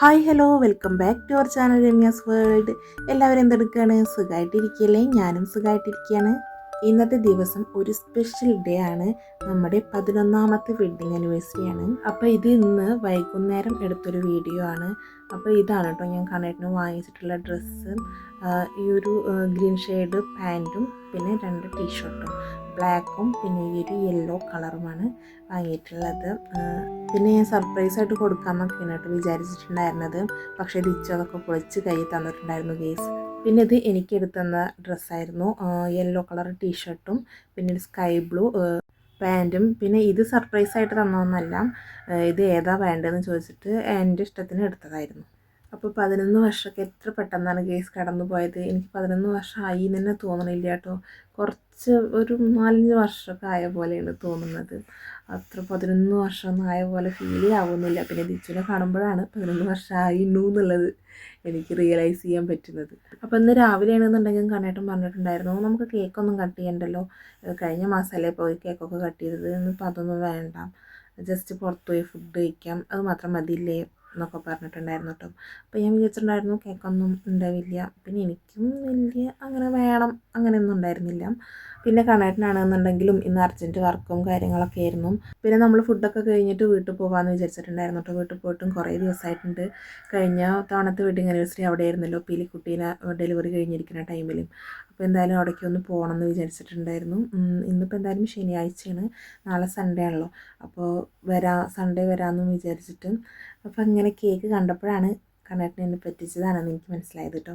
Hi hello welcome back to our channel Ramya's world. എല്ലാവരും എന്തെടുക്കുകയാണ് സുഖമായിട്ടിരിക്കുകയല്ലേ ഞാനും സുഖമായിട്ടിരിക്കുകയാണ് ഇന്നത്തെ ദിവസം ഒരു സ്പെഷ്യൽ ഡേ ആണ്. നമ്മുടെ പതിനൊന്നാമത്തെ വെഡ്ഡിങ് ആനിവേഴ്സറി ആണ്. അപ്പോൾ ഇത് ഇന്ന് വൈകുന്നേരം എടുത്തൊരു വീഡിയോ ആണ്. അപ്പോൾ ഇതാണ് കേട്ടോ ഞാൻ കണ്ണേട്ടിന് വാങ്ങിച്ചിട്ടുള്ള ഡ്രസ്സ് ഈ ഒരു ഗ്രീൻ ഷെയ്ഡ് പാന്റും പിന്നെ രണ്ട് ടീഷർട്ടും ബ്ലാക്കും പിന്നെ ഈ ഒരു യെല്ലോ കളറുമാണ് വാങ്ങിയിട്ടുള്ളത്. പിന്നെ ഞാൻ സർപ്രൈസ് ആയിട്ട് കൊടുക്കാമെന്നൊക്കെയാണ് കേട്ടോ വിചാരിച്ചിട്ടുണ്ടായിരുന്നത്. പക്ഷേ തിരിച്ചു അതൊക്കെ പൊളിച്ച് കൈ തന്നിട്ടുണ്ടായിരുന്നു ഗേസ് പിന്നെ ഇത് എനിക്ക് എടുത്തുന്ന ഡ്രസ്സായിരുന്നു യെല്ലോ കളർ ടീഷർട്ടും പിന്നെ ഒരു സ്കൈ ബ്ലൂ പാന്റും പിന്നെ ഇത് സർപ്രൈസ് ആയിട്ട് തന്നതൊന്നല്ല ഇത് ഏതാ വേണ്ടതെന്ന് ചോദിച്ചിട്ട് എന്റെ ഇഷ്ടത്തിന് എടുത്തതായിരുന്നു. അപ്പോൾ പതിനൊന്ന് വർഷമൊക്കെ എത്ര പെട്ടെന്നാണ് കേസ് കടന്നു പോയത്? എനിക്ക് പതിനൊന്ന് വർഷമായി എന്ന് തന്നെ തോന്നണില്ല കേട്ടോ. കുറച്ച് ഒരു നാലഞ്ച് വർഷമൊക്കെ ആയ പോലെയാണ് തോന്നുന്നത്. അത്ര പതിനൊന്ന് വർഷമൊന്നും ആയ പോലെ ഫീൽ ആവുന്നില്ല പിന്നെ ദിച്ചുനെ കാണുമ്പോഴാണ് പതിനൊന്ന് വർഷമായിരുന്നു എന്നുള്ളത് എനിക്ക് റിയലൈസ് ചെയ്യാൻ പറ്റുന്നത്. അപ്പോൾ ഇന്ന് രാവിലെയാണെന്നുണ്ടെങ്കിൽ കണ്ണേട്ടൻ പറഞ്ഞിട്ടുണ്ടായിരുന്നു നമുക്ക് കേക്കൊന്നും കട്ട് ചെയ്യണ്ടല്ലോ. കഴിഞ്ഞ മാസമല്ലേ പോയി കേക്കൊക്കെ കട്ട് ചെയ്തത്. ഇന്നിപ്പോൾ അതൊന്നും വേണ്ട. ജസ്റ്റ് പുറത്ത് പോയി ഫുഡ് കഴിക്കാം. അത് മാത്രം മതിയില്ലേ? എന്നൊക്കെ പറഞ്ഞിട്ടുണ്ടായിരുന്നു കേട്ടോ. അപ്പോൾ ഞാൻ വിചാരിച്ചിട്ടുണ്ടായിരുന്നു കേക്കൊന്നും ഉണ്ടാവില്ല പിന്നെ എനിക്കും വലിയ അങ്ങനെ വേണം അങ്ങനെയൊന്നും ഉണ്ടായിരുന്നില്ല. പിന്നെ കണേട്ടനാണെന്നുണ്ടെങ്കിലും ഇന്ന് അർജന്റ് വർക്കും കാര്യങ്ങളൊക്കെ ആയിരുന്നു. പിന്നെ നമ്മൾ ഫുഡൊക്കെ കഴിഞ്ഞിട്ട് വീട്ടിൽ പോകാമെന്ന് വിചാരിച്ചിട്ടുണ്ടായിരുന്നു. കേട്ടോ വീട്ടിൽ പോയിട്ടും കുറേ ദിവസമായിട്ടുണ്ട് കഴിഞ്ഞ തവണത്തെ വെഡിങ് ആനിവേഴ്സറി അവിടെ ആയിരുന്നല്ലോ പീലിക്കുട്ടീനെ ഡെലിവറി കഴിഞ്ഞിരിക്കുന്ന ടൈമിലും അപ്പോൾ എന്തായാലും അവിടേക്ക് ഒന്ന് പോകണം എന്ന് വിചാരിച്ചിട്ടുണ്ടായിരുന്നു ഇന്നിപ്പോൾ എന്തായാലും ശനിയാഴ്ചയാണ്. നാളെ സൺഡേ ആണല്ലോ. അപ്പോൾ വരാ സൺഡേ വരാമെന്ന് വിചാരിച്ചിട്ട്. അപ്പോൾ അങ്ങനെ കേക്ക് കണ്ടപ്പോഴാണ് കണ്ണേട്ടനെ എന്നെ പറ്റിച്ചതാണെന്ന് എനിക്ക് മനസ്സിലായത് കേട്ടോ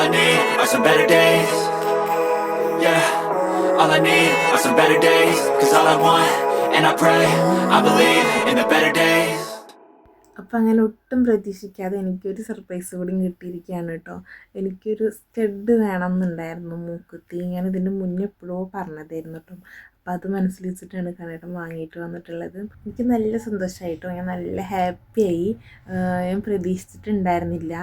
all I need are some better days. Yeah, all I need are some better days. Cause all I want, and I pray, I believe in the better days. അപ്പം അങ്ങനെ ഒട്ടും പ്രതീക്ഷിക്കാതെ എനിക്കൊരു സർപ്രൈസ് കൂടി കിട്ടിയിരിക്കുകയാണ് കേട്ടോ എനിക്കൊരു സ്റ്റഡ് വേണം എന്നുണ്ടായിരുന്നു മൂക്കുത്തി ഞാൻ ഇതിന്റെ മുന്നേ എപ്പോഴോ പറഞ്ഞതായിരുന്നു കേട്ടോ അപ്പോൾ അത് മനസ്സിൽ വെച്ചിട്ടാണ് കണ്ണേട്ടൻ വാങ്ങിയിട്ട് വന്നിട്ടുള്ളത്. എനിക്ക് നല്ല സന്തോഷമായിട്ടോ ഞാൻ നല്ല ഹാപ്പിയായി. ഞാൻ പ്രതീക്ഷിച്ചിട്ടുണ്ടായിരുന്നില്ല.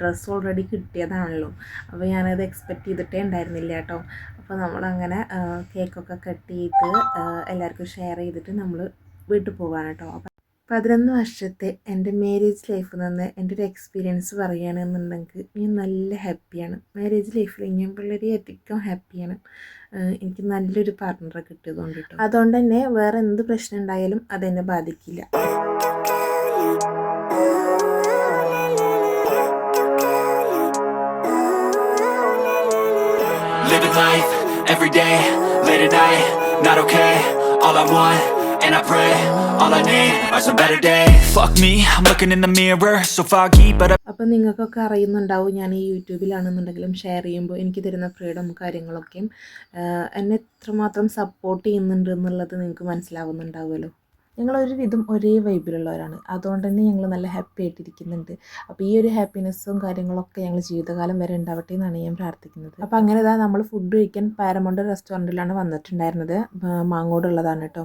ഡ്രസ്സ് ഓൾറെഡി കിട്ടിയതാണല്ലോ. അപ്പോൾ ഞാനത് എക്സ്പെക്റ്റ് ചെയ്തിട്ടേ ഉണ്ടായിരുന്നില്ല കേട്ടോ. അപ്പോൾ നമ്മളങ്ങനെ കേക്കൊക്കെ കട്ട് ചെയ്ത് എല്ലാവർക്കും ഷെയർ ചെയ്തിട്ട് നമ്മൾ വീട്ടിൽ പോകാൻ കേട്ടോ. അപ്പം പതിനൊന്ന് വർഷത്തെ എന്റെ മാരേജ് ലൈഫിൽ നിന്ന് എന്റെ ഒരു എക്സ്പീരിയൻസ് പറയുകയാണെന്നുണ്ടെങ്കിൽ ഞാൻ നല്ല ഹാപ്പിയാണ് മാരേജ് ലൈഫിൽ ഞാൻ വളരെയധികം ഹാപ്പിയാണ് ഏഹ് എനിക്ക് നല്ലൊരു പാർട്ട്ണറെ കിട്ടിയതുകൊണ്ട് കേട്ടോ അതുകൊണ്ട് തന്നെ വേറെ എന്ത് പ്രശ്നം ഉണ്ടായാലും അതെന്നെ ബാധിക്കില്ല Living life every day, late at night, not okay. All I want, and I pray, All I need are some better days. Fuck me, I'm looking in the mirror. So foggy, but I അപ്പം നിങ്ങൾക്കൊക്കെ അറിയുന്നുണ്ടാവും ഞാൻ ഈ യൂട്യൂബിലാണെന്നുണ്ടെങ്കിലും share ചെയ്യുമ്പോൾ എനിക്ക് തരുന്ന freedom കാര്യങ്ങളൊക്കെയും എന്നെ എത്രമാത്രം support ചെയ്യുന്നുണ്ട് എന്നുള്ളത് നിങ്ങൾക്ക് മനസ്സിലാവുന്നുണ്ടാവുമല്ലോ. ഞങ്ങൾ ഒരുവിധം ഒരേ വൈബിലുള്ളവരാണ് അതുകൊണ്ട് തന്നെ ഞങ്ങൾ നല്ല ഹാപ്പി ആയിട്ടിരിക്കുന്നുണ്ട്. അപ്പോൾ ഈ ഒരു ഹാപ്പിനെസ്സും കാര്യങ്ങളൊക്കെ ഞങ്ങൾ ജീവിതകാലം വരെ ഉണ്ടാവട്ടെ എന്നാണ് ഞാൻ പ്രാർത്ഥിക്കുന്നത്. അപ്പോൾ അങ്ങനെ ഇതാ നമ്മൾ ഫുഡ് കഴിക്കാൻ പാരമൗണ്ട് റെസ്റ്റോറന്റിലാണ് വന്നിട്ടുണ്ടായിരുന്നത്. മാങ്ങോടുള്ളതാണ് കേട്ടോ.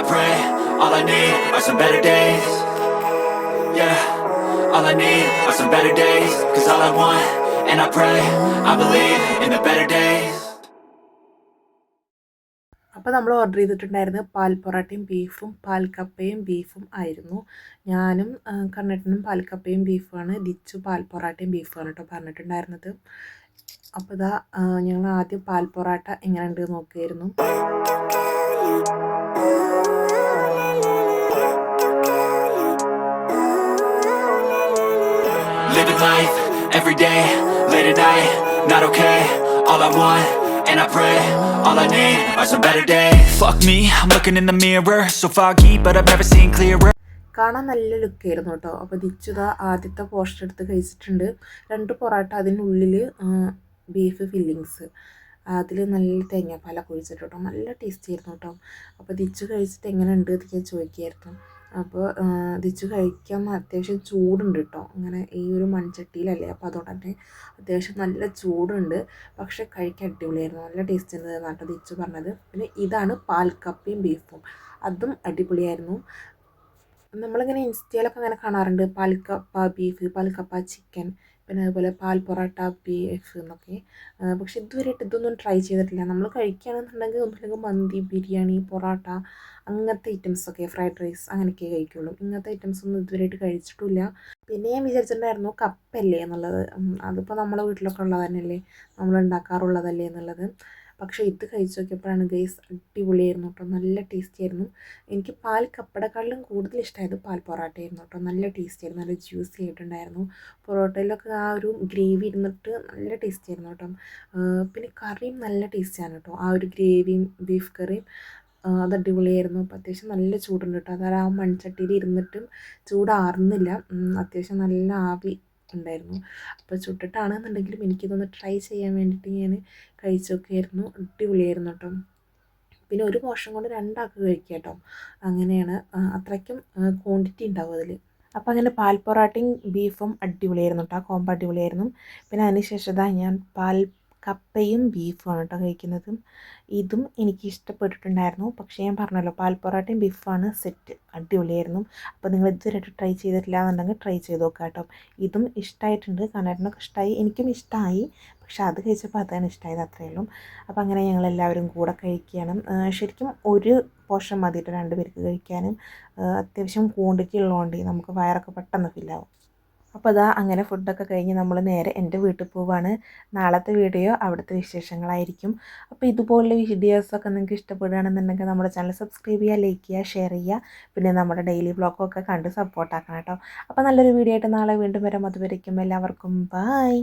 I pray All I need are some better days. Yeah, all I need are some better days. Cause all I want, and I pray I believe in the better days. അപ്പോൾ നമ്മൾ order ചെയ്തിട്ടുണ്ടായിരുന്നത് പാൽ പൊറോട്ടയും ബീഫും പാൽ കപ്പയും ബീഫും ആയിരുന്നു. ഞാനും കണ്ണട്ടനും പാൽ കപ്പയും ബീഫുമാണ് ഡിച്ചു പാൽ പൊറോട്ടയും ബീഫുമാണ് കേട്ടോ പറഞ്ഞിട്ടുണ്ടായിരുന്നത്. അപ്പോൾ ഇതാ ഞങ്ങൾ ആദ്യം പാൽ പൊറോട്ട എങ്ങനെയുണ്ട് നോക്കിയായിരുന്നു life, every day, late at night, not okay All I want, and I pray, all I need are some better days. Fuck me, I'm looking in the mirror So foggy, but I've never seen clearer. കാണാൻ നല്ല ലുക്കായിരുന്നു കേട്ടോ. അപ്പോൾ ദിച്ചുത ആദ്യത്തെ poster എടുത്ത് കഴിച്ചിട്ടുണ്ട്. രണ്ട് പൊറോട്ട അതിനുള്ളിൽ beef fillings അതിൽ നല്ല തേങ്ങാപ്പാല കുഴിച്ചിട്ട് കേട്ടോ. നല്ല ടേസ്റ്റ് ആയിരുന്നു കേട്ടോ. അപ്പോൾ ദിച്ചു കഴിച്ചിട്ട് എങ്ങനെയുണ്ട് എന്നൊക്കെ ചോദിക്കുകയായിരുന്നു അപ്പോൾ ഇതിച്ച് കഴിക്കാൻ അത്യാവശ്യം ചൂടുണ്ട് കേട്ടോ അങ്ങനെ ഈ ഒരു മൺചട്ടിയിലല്ലേ അപ്പോൾ അതുകൊണ്ട് തന്നെ അത്യാവശ്യം നല്ല ചൂടുണ്ട്. പക്ഷേ കഴിക്കാൻ അടിപൊളിയായിരുന്നു. നല്ല ടേസ്റ്റ് ഉണ്ട് എന്നാട്ടോ തിച്ചു പറഞ്ഞത്. പിന്നെ ഇതാണ് പാൽക്കപ്പയും ബീഫും അതും അടിപൊളിയായിരുന്നു. നമ്മളിങ്ങനെ ഇൻസ്റ്റയിലൊക്കെ അങ്ങനെ കാണാറുണ്ട്. പാൽക്കപ്പ ബീഫ് പാൽക്കപ്പ ചിക്കൻ പിന്നെ അതുപോലെ പാൽ പൊറോട്ട ബീഫ് എന്നൊക്കെ. ആ, പക്ഷെ ഇതുവരെയായിട്ട് ഇതൊന്നും ട്രൈ ചെയ്തിട്ടില്ല. നമ്മൾ കഴിക്കുകയാണെന്നുണ്ടെങ്കിൽ ഒന്നുമില്ലെങ്കിൽ മന്തി ബിരിയാണി പൊറോട്ട അങ്ങനത്തെ ഐറ്റംസൊക്കെ ഫ്രൈഡ് റൈസ് അങ്ങനെയൊക്കെ കഴിക്കുള്ളൂ. ഇങ്ങനത്തെ ഐറ്റംസ് ഒന്നും ഇതുവരെയായിട്ട് കഴിച്ചിട്ടില്ല. പിന്നെ ഞാൻ വിചാരിച്ചിട്ടുണ്ടായിരുന്നു കപ്പല്ലേ എന്നുള്ളത്. അതിപ്പോൾ നമ്മളെ വീട്ടിലൊക്കെ ഉള്ളത് തന്നെയല്ലേ നമ്മൾ ഉണ്ടാക്കാറുള്ളതല്ലേ എന്നുള്ളത്. പക്ഷേ ഇത് കഴിച്ച് നോക്കിയപ്പോഴാണ് ഗൈസ് അടിപൊളിയായിരുന്നു കേട്ടോ. നല്ല ടേസ്റ്റി ആയിരുന്നു എനിക്ക് പാൽ കപ്പടക്കാളിലും കൂടുതൽ ഇഷ്ടമായത് പാൽ പൊറോട്ട ആയിരുന്നു കേട്ടോ. നല്ല ടേസ്റ്റി ആയിരുന്നു നല്ല ജ്യൂസി ആയിട്ടുണ്ടായിരുന്നു. പൊറോട്ടയിലൊക്കെ ആ ഒരു ഗ്രേവി ഇരുന്നിട്ട് നല്ല ടേസ്റ്റി ആയിരുന്നു കേട്ടോ പിന്നെ കറിയും നല്ല ടേസ്റ്റിയാണ് കേട്ടോ. ആ ഒരു ഗ്രേവിയും ബീഫ് കറിയും അത് അടിപൊളിയായിരുന്നു. അപ്പോൾ അത്യാവശ്യം നല്ല ചൂടുണ്ട് കേട്ടോ. അതായത് ആ മൺചട്ടിയിൽ ഇരുന്നിട്ടും ചൂടാറുന്നില്ല. അത്യാവശ്യം നല്ല ആവി ഉണ്ടായിരുന്നു. അപ്പോൾ ചുട്ടിട്ടാണെന്നുണ്ടെങ്കിലും എനിക്കിതൊന്ന് ട്രൈ ചെയ്യാൻ വേണ്ടിയിട്ട് ഞാൻ കഴിച്ചൊക്കെയായിരുന്നു. അടിപൊളിയായിരുന്നു കേട്ടോ പിന്നെ ഒരു പോർഷൻ കൊണ്ട് രണ്ടാൾക്ക് കഴിക്കുക കേട്ടോ അങ്ങനെയാണ് അത്രയ്ക്കും ക്വാണ്ടിറ്റി ഉണ്ടാവും അതിൽ അപ്പോൾ അങ്ങനെ പാൽ പൊറാട്ടയും ബീഫും അടിപൊളിയായിരുന്നു കേട്ടോ ആ കോമ്പ അടിപൊളിയായിരുന്നു. പിന്നെ അതിന് ശേഷം ഞാൻ പാൽ കപ്പയും ബീഫുമാണ് കേട്ടോ കഴിക്കുന്നത്. ഇതും എനിക്ക് ഇഷ്ടപ്പെട്ടിട്ടുണ്ടായിരുന്നു. പക്ഷേ ഞാൻ പറഞ്ഞല്ലോ പാൽ പൊറോട്ടയും ബീഫാണ് സെറ്റ് അടിപൊളിയായിരുന്നു. അപ്പോൾ നിങ്ങൾ ഇതുവരെയായിട്ട് ട്രൈ ചെയ്തിട്ടില്ല എന്നുണ്ടെങ്കിൽ ട്രൈ ചെയ്ത് നോക്കാം കേട്ടോ. ഇതും ഇഷ്ടമായിട്ടുണ്ട് കണ്ണേട്ടനൊക്കെ ഇഷ്ടമായി എനിക്കും ഇഷ്ടമായി പക്ഷെ അത് കഴിച്ചപ്പോൾ അതാണ് ഇഷ്ടമായത് അത്രയേ ഉള്ളൂ. അപ്പോൾ അങ്ങനെ ഞങ്ങൾ എല്ലാവരും കൂടെ കഴിക്കുകയാണ് ശരിക്കും ഒരു പോർഷൻ മതിയിട്ട് രണ്ടുപേർക്ക് കഴിക്കാനും. അത്യാവശ്യം ക്വാണ്ടിറ്റി ഉള്ളതുകൊണ്ട് നമുക്ക് വയറൊക്കെ പെട്ടെന്ന് ഫില്ലാവും അപ്പോൾ അതാ അങ്ങനെ ഫുഡൊക്കെ കഴിഞ്ഞ് നമ്മൾ നേരെ എന്റെ വീട്ടിൽ പോവാണ്. നാളത്തെ വീഡിയോ അവിടുത്തെ വിശേഷങ്ങളായിരിക്കും. അപ്പോൾ ഇതുപോലുള്ള വീഡിയോസൊക്കെ നിങ്ങൾക്ക് ഇഷ്ടപ്പെടുകയാണെന്നുണ്ടെങ്കിൽ നമ്മുടെ ചാനൽ സബ്സ്ക്രൈബ് ചെയ്യുക ലൈക്ക് ചെയ്യുക ഷെയർ ചെയ്യുക. പിന്നെ നമ്മുടെ ഡെയിലി ബ്ലോഗൊക്കെ കണ്ട് സപ്പോർട്ടാക്കണം കേട്ടോ. അപ്പോൾ നല്ലൊരു വീഡിയോ ആയിട്ട് നാളെ വീണ്ടും വരാം. അതുവരയ്ക്കും എല്ലാവർക്കും ബൈ